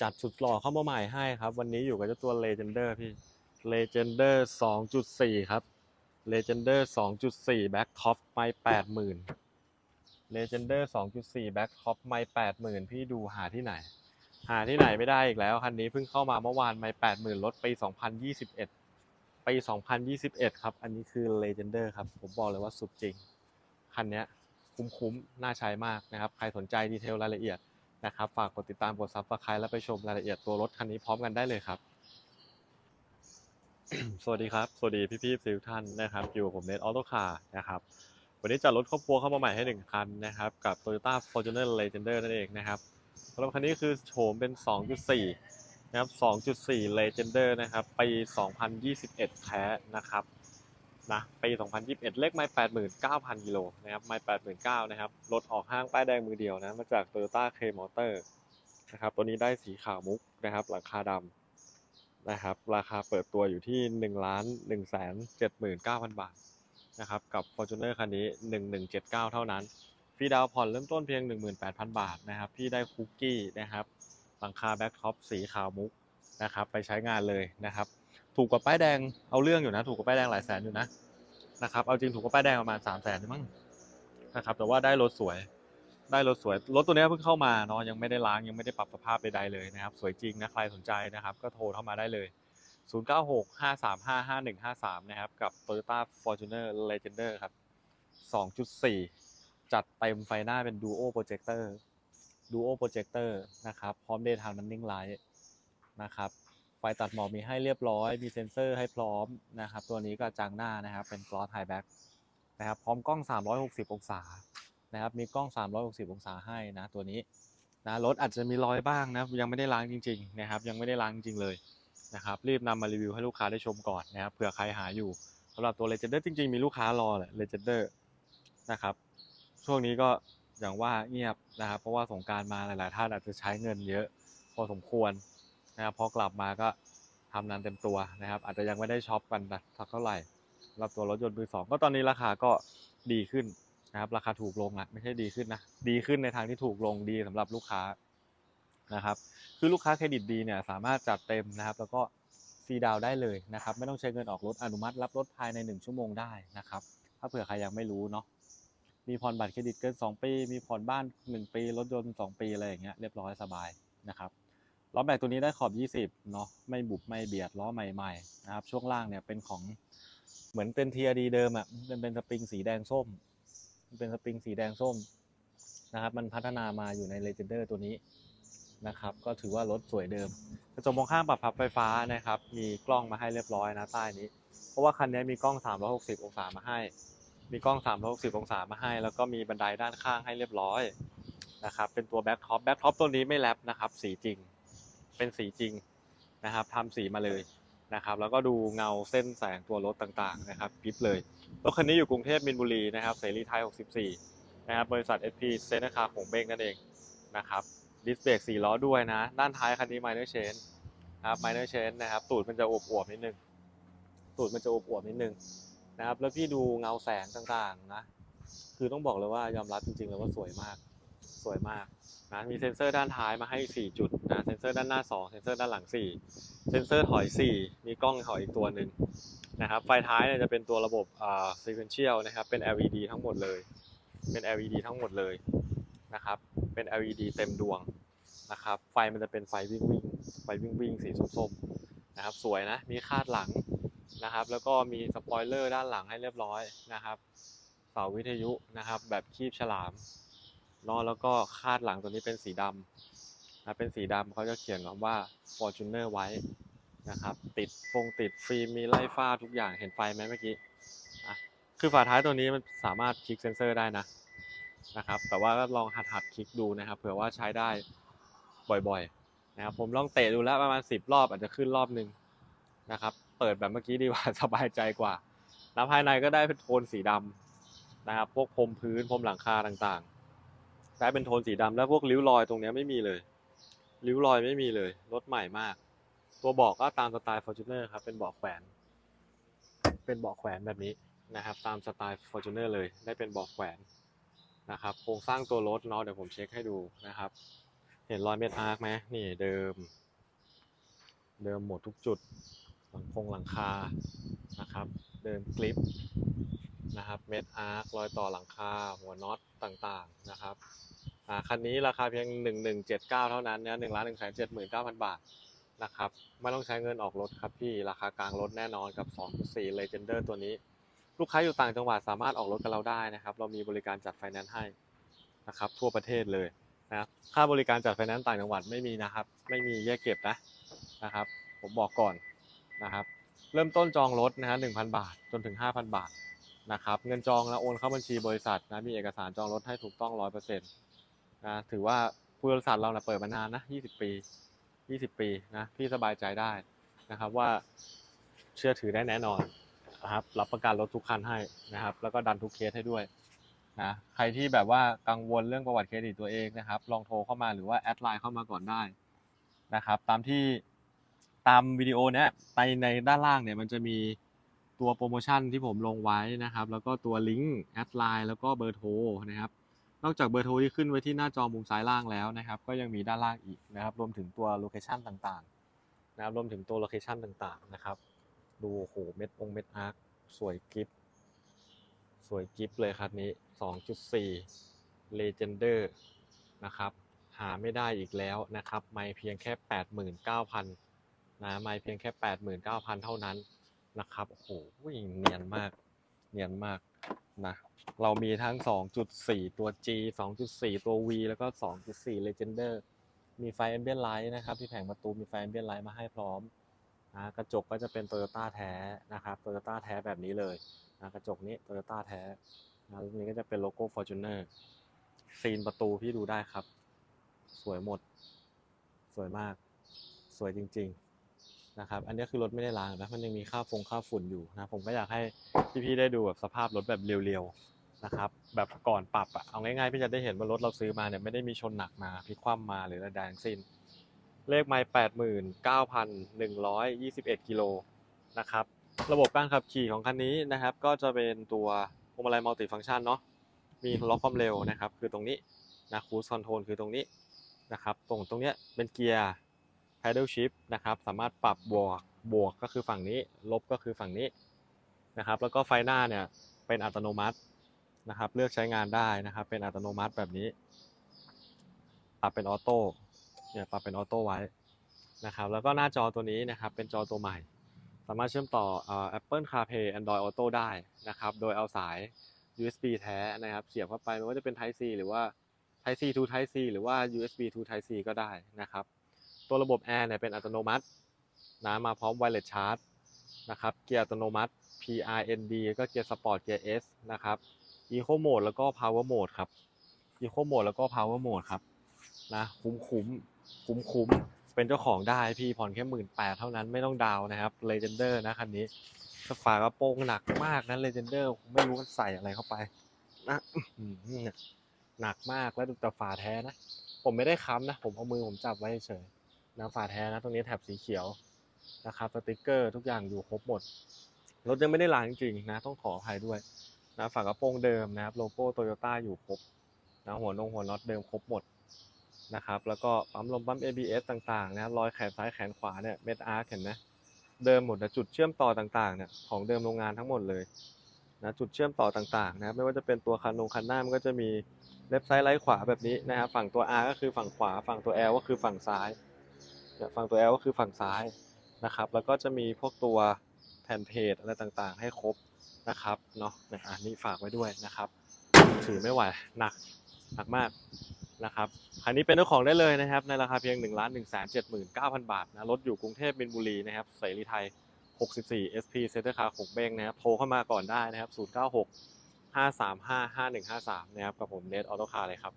จัดสุดหล่อเข้ามาใหม่ให้ครับ วันนี้อยู่กับเจ้าตัว Legender พี่ Legender 2.4 ครับ Legender 2.4 Back Top ไม่80,000 Legender 2.4 Back Top ไม่80,000 พี่ดูหาที่ไหน หาที่ไหนไม่ได้อีกแล้ว คันนี้เพิ่งเข้ามาเมื่อวานไม่80,000 รถปี 2021 ปี 2021 ครับ อันนี้คือ Legender ครับ ผมบอกเลยว่าสุดจริง คันเนี้ยคุ้มๆ น่าใช้มากนะครับ ใครสนใจดีเทลรายละเอียด นะครับฝากกดติดตามกดซับสไครต์และไปชมรายละเอียดตัวรถคันนี้พร้อมกันได้เลยครับ สวัสดีครับ สวัสดีพี่ๆทุกท่านนะครับอยู่กับผมเนทออโต้คาร์นะครับวันนี้จัดรถครอบครัวเข้ามาใหม่ให้หนึ่งคันนะครับกับ Toyota Fortuner Legender นั่นเองนะครับสำหรับคันนี้คือโฉมเป็น 2.4 นะครับ 2.4 Legender นะครับปี 2021 แท้นะครับ นะปี 2021 เลขไม่ 89,000 กิโลนะครับไม่ 89,000นะครับรถออกห้างป้ายแดงมือเดียวนะมาจาก Toyota K Motor นะครับตัวนี้ได้สีขาวมุกนะครับหลังคาดำนะครับราคาเปิดตัวอยู่ที่1ล้าน1แสน79,000 บาทนะครับกับ Fortuner คันนี้ 1179 เท่านั้นฟรีดาวน์ผ่อนเริ่มต้นเพียง 18,000 บาทนะครับพี่ได้คุกกี้นะครับหลังคาแบ็คท็อปสีขาวมุกนะครับไปใช้งานเลยนะครับ ถูกกว่าป้ายแดงเอาเรื่องอยู่นะ ถูกกว่าป้ายแดงหลายแสนอยู่นะนะครับเอาจริงถูกกว่าป้ายแดงประมาณ3 0 0แสนมั้งนะครับ แต่ว่าได้รถสวย ได้รถสวยรถตัวนี้เพิ่งเข้ามาเนาะยังไม่ได้ล้างยังไม่ได้ปรับสภาพใดๆเลยนะครับ สวยจริงนะใครสนใจนะครับ ก็โทรเข้ามาได้เลย 0965355153 นะครับ กับ Toyota Fortuner Legender ครับ 2.4 จัดเต็มไฟหน้าเป็น Duo Projector Duo Projector นะครับ พร้อม Daytime Running Light นะครับ ไฟตัดหมอกมีให้เรียบร้อย มีเซ็นเซอร์ให้พร้อมนะครับ ตัวนี้ก็จางหน้านะครับ เป็น Gloss High Back นะครับ พร้อมกล้อง 360 องศา นะครับ มีกล้อง 360 องศาให้นะ ตัวนี้ นะ รถอาจจะมีรอยบ้างนะ ยังไม่ได้ล้างจริง ๆ นะครับ ยังไม่ได้ล้างจริงเลยนะครับ รีบนำมารีวิวให้ลูกค้าได้ชมก่อนนะครับ เผื่อใครหาอยู่สำหรับตัว Legender จริง ๆ มีลูกค้ารอแหละ Legender นะครับ ช่วงนี้ก็อย่างว่าเงียบนะครับ เพราะว่าสงการมาหลาย ๆ ท่านอาจจะใช้เงินเยอะ พอสมควร นะครับพอกลับมาก็ทำงานเต็มตัวนะครับ อาจจะยังไม่ได้ช็อปกันสักเท่าไหร่รับตัวรถยนต์มือสองก็ตอนนี้ราคาก็ดีขึ้นนะครับ ราคาถูกลงอะไม่ใช่ดีขึ้นนะดีขึ้นในทางที่ถูกลงดีสำหรับลูกค้านะครับ คือลูกค้าเครดิตดีเนี่ยสามารถจัดเต็มนะครับ แล้วก็ฟีดาวได้เลยนะครับ ไม่ต้องใช้เงินออกรถอนุมัติ รับรถภายใน 1 ชั่วโมงได้นะครับ ถ้าเผื่อใครยังไม่รู้เนาะมีผ่อนบัตรเครดิตเกิน 2 ปี มีผ่อนบ้าน 1 ปีรถยนต์ 2 ปีอะไรอย่างเงี้ยเรียบร้อยสบายนะครับ ล้อแม็กตัวนี้ได้ขอบ 20 เนาะไม่บุบไม่เบียดล้อใหม่ๆนะครับ ช่วงล่างเนี่ยเป็นของเหมือนเป็น TRD เดิมอะ่ะมันเป็นสปริงสีแดงส้ม เป็นสปริงสีแดงส้มนะครับ มันพัฒนามาอยู่ใน Legender ตัวนี้นะครับ ก็ถือว่ารถสวยเดิมกระจกมองข้างปรับพับไฟฟ้านะครับ มีกล้องมาให้เรียบร้อยนะใต้นี้ เพราะว่าคันนี้มีกล้อง 360 องศามาให้ มีกล้อง 360 องศามาให้ แล้วก็มีบันไดด้านข้างให้เรียบร้อยนะครับ เป็นตัวแบ็คท็อปแบ็คท็อปตัวนี้ไม่แรปนะครับ สีจริง เป็นสีจริงนะครับทำสีมาเลยนะครับ แล้วก็ดูเงาเส้นแสงตัวรถต่างๆนะครับกิฟเลยรถคันนี้อยู่กรุงเทพมินบุรีนะครับเสรีไทย 64 นะครับบริษัท SP เซนคาของเบงนั่นเองนะครับดิสเบรก4ล้อด้วยนะ ด้านท้ายคันนี้ minor chain นะครับ minor chain นะครับตูดมันจะอวบๆนิดนึงตูดมันจะอวบๆนิดนึงนะครับแล้วพี่ดูเงาแสงต่างๆนะคือต้องบอกเลยว่ายอมรับจริงๆเลยว่าสวยมาก สวยมากนะมีเซ็นเซอร์ด้านท้ายมาให้ 4 จุดนะเซ็นเซอร์ด้านหน้า 2 เซ็นเซอร์ด้านหลัง 4 เซ็นเซอร์ถอย 4 มีกล้องถอยอีกตัวหนึ่งนะครับไฟท้ายเนี่ยจะเป็นตัวระบบอ่า sequential นะครับเป็น LED ทั้งหมดเลย เป็น LED ทั้งหมดเลยนะครับเป็น LED เต็มดวงนะครับไฟมันจะเป็นไฟวิ่งวิ่งไฟวิ่งวิ่งสีส้มๆนะครับสวยนะมีคาดหลังนะครับแล้วก็มีสปอยเลอร์ด้านหลังให้เรียบร้อยนะครับเสาวิทยุนะครับแบบคีบฉลาม เนาะแล้วก็คาดหลังตัวนี้เป็นสีดำนะเป็นสีดำเขาจะเขียนคำว่า Fortuner ไว้นะครับ ติดฟงติดฟิล์มมีไล่ฝ้าทุกอย่างเห็นไฟไหมเมื่อกี้อะคือฝาท้ายตัวนี้มันสามารถคลิกเซนเซอร์ได้นะนะครับ แต่ว่าก็ลองหัดหัดคลิกดูนะครับเผื่อว่าใช้ได้บ่อยๆนะครับผมลองเตะดูแล้วประมาณ 10 รอบอาจจะขึ้นรอบหนึ่งนะครับ เปิดแบบเมื่อกี้ดีกว่าสบายใจกว่าแล้วภายในก็ได้เป็นโทนสีดำนะครับ พวกพรมพื้นพรมหลังคาต่าง ๆได้เป็นโทนสีดำแล้วพวกริ้วรอยตรงนี้ไม่มีเลย ริ้วรอยไม่มีเลย รถใหม่มาก ตัวเบอกก็ตามสไตล์ Fortuner ครับ เป็นเบาะแขวน เป็นเบาะแขวนแบบนี้นะครับ ตามสไตล์ Fortuner เลย ได้เป็นเบาะแขวนนะครับ โครงสร้างตัวรถเนาะ เดี๋ยวผมเช็คให้ดูนะครับ เห็นรอยเม็ดอาร์คไหมนี่เดิม เดิมหมดทุกจุด หลังคงหลังคา นะครับ เดิมกริปนะครับ เม็ดอาร์ครอยต่อหลังคา หัวน็อตต่างๆ นะครับ อ่าคันนี้ราคาเพียง 1179 เท่านั้นนะ1ล้าน1 7 9 0 0 0บาทนะครับไม่ต้องใช้เงินออกรถครับพี่ราคากลางรถแน่นอนกับ 2.4 Legender ตัวนี้ ลูกค้าอยู่ต่างจังหวัดสามารถออกรถกับเราได้นะครับ เรามีบริการจัดไฟแนนซ์ให้นะครับ ทั่วประเทศเลยนะครับค่าบริการจัดไฟแนนซ์ต่างจังหวัดไม่มีนะครับ ไม่มีแยกเก็บนะนะครับ ผมบอกก่อนนะครับ เริ่มต้นจองรถนะฮะ1,000บาทจนถึง 5,000 บาทนะครับเงินจองแล้วโอนเข้าบัญชีบริษัทนะมีเอกสารจองรถให้ถูกต้อง100%นต์ะถือว่าบริษัทเรานะเปิดมานานนะ 20 ปี 20 ปีนะพี่สบายใจได้นะครับว่าเชื่อถือได้แน่นอนนะครับรับประกันรถทุกคันให้นะครับ แล้วก็ดันทุกเคสให้ด้วยนะใครที่แบบว่ากังวลเรื่องประวัติเครดิตตัวเองนะครับ ลองโทรเข้ามาหรือว่าแอดไลน์เข้ามาก่อนได้นะครับ ตามที่ตามวิดีโอเนี้ยในในด้านล่างเนี่ยมันจะมีตัวโปรโมชั่นที่ผมลงไว้นะครับ แล้วก็ตัวลิงก์แอดไลน์แล้วก็เบอร์โทรนะครับ นอกจากเบอร์โทรที่ขึ้นไว้ที่หน้าจอมุมซ้ายล่างแล้วนะครับ ก็ยังมีด้านล่างอีกนะครับ รวมถึงตัวโลเคชันต่างๆนะครับรวมถึงตัวโลเคชันต่างๆนะครับ ดูโอ้โหเม็ดองเม็ดอาร์คสวยกิฟสวยกิฟเลยครับนี้ 2.4 Legender นะครับหาไม่ได้อีกแล้วนะครับ ไม่เพียงแค่ 89,000นะไม่เพียงแค่ 89,000 เท่านั้นนะครับ โอ้โหเนียนมาก เนียนมากนะเรามีทั้ง 2.4 ตัว G 2.4 ตัว V แล้วก็ 2.4 Legender มีไฟ Ambient Light นะครับ ที่แผงประตูมีไฟ Ambient Light มาให้พร้อมนะกระจกก็จะเป็น Toyota แท้นะครับ Toyota แท้แบบนี้เลยนะกระจกนี้ Toyota แท้นะรุ่นนี้ก็จะเป็นโลโก้ Fortuner ซีนประตูพี่ดูได้ครับ สวยหมด สวยมาก สวยจริง ๆ นะครับอันนี้คือรถไม่ได้ล้างนะมันยังมีค่าฟงค่าฝุ่นอยู่นะผมก็อยากให้พี่ๆได้ดูแบบสภาพรถแบบเรียวๆนะครับแบบก่อนปรับอะเอาง่ายๆพี่จะได้เห็นว่ารถเราซื้อมาเนี่ยไม่ได้มีชนหนักมาพลิกคว่ำมาหรืออะไรใดทั้งสิ้น เลขไมล์แปดหมื่นเก้าพันหนึ่งร้อยยี่สิบเอ็ดกิโลนะครับระบบการขับขี่ของคันนี้นะครับ ก็จะเป็นตัวพวงมาลัยมัลติฟังก์ชันเนาะมีล็อกความเร็วนะครับ คือตรงนี้นะคูสคอนโทรลคือตรงนี้นะครับ ตรงตรงเนี้ยเป็นเกียร์ paddle shift นะครับ สามารถปรับบวกบวกก็คือฝั่งนี้ ลบก็คือฝั่งนี้นะครับ แล้วก็ไฟหน้าเนี่ยเป็นอัตโนมัตินะครับ เลือกใช้งานได้นะครับ เป็นอัตโนมัติแบบนี้ ปรับเป็นออโต้ เนี่ยปรับเป็นออโต้ไว้นะครับ แล้วก็หน้าจอตัวนี้นะครับ เป็นจอตัวใหม่ สามารถเชื่อมต่อเอ่อ Apple CarPlay Android Auto ได้นะครับ โดยเอาสาย USB แท้นะครับ เสียบเข้าไปไม่ว่าจะเป็น Type C หรือว่า Type C to Type C หรือว่า USB to Type C ก็ได้นะครับ ตัวระบบแอร์เนี่ยเป็นอัตโนมัตินะมาพร้อม Wireless Charge นะครับ เกียร์อัตโนมัติ PRND ก็เกียร์สปอร์ตเกียร์ S นะครับ Eco Mode แล้วก็ Power Mode ครับ Eco Mode แล้วก็ Power Mode ครับนะคุ้มคุ้มคุ้มคุ้มเป็นเจ้าของได้พี่ผ่อนแค่หมื่นแปดเท่านั้นไม่ต้องดาวนะครับ Legender นะคันนี้ฝากระโปรงหนักมากนะ Legender ไม่รู้มันใส่อะไรเข้าไปนะอื้อหือหนักมากแล้วดูแต่ฝาแท้นะ ผมไม่ได้ค้ำนะ ผมเอามือผมจับไว้เฉย นะฝาแท้นะตรงนี้แถบสีเขียวนะครับสติกเกอร์ทุกอย่างอยู่ครบหมดรถยังไม่ได้ล้างจริงๆนะต้องขออภัยด้วยนะฝากระโปรงเดิมนะครับโลโก้โตโยต้าอยู่ครบนะหัวนงหัวน็อตเดิมครบหมดนะครับแล้วก็ปั๊มลมปั๊ม ABS ต่างๆนะครับรอยแขนซ้ายแขนขวาเนี่ยเม็ดอาร์เห็นไหมเดิมหมดนะจุดเชื่อมต่อต่างๆเนี่ยของเดิมโรงงานทั้งหมดเลยนะจุดเชื่อมต่อต่างๆนะครับไม่ว่าจะเป็นตัวคันนงคันหน้ามันก็จะมีเล็บซ้ายไลท์ขวาแบบนี้นะครับฝั่งตัว R ก็คือฝั่งขวา ฝั่งตัว L ก็คือฝั่งซ้าย ฝั่งตัว L ก็คือฝั่งซ้ายนะครับ แล้วก็จะมีพวกตัวแผ่นเพจอะไรต่างๆ ให้ครบนะครับเนาะอันนี้ฝากไว้ด้วยนะครับ ถือไม่ไหวหนักหนักมากนะครับคันนี้เป็นเจ้าของได้เลยนะครับ ในราคาเพียง1นึ่งล้านหนึ่งแสนเจ็ดหมื่นเก้าพันบาทนะรถอยู่กรุงเทพมินบุรีนะครับเสรีไทย 64 SP เซ็นเตอร์คาร์ขงเบ้งนะครับโทรเข้ามาก่อนได้นะครับ 096 535 5153 นะครับกับผมเนทออโต้คาร์เลยครับ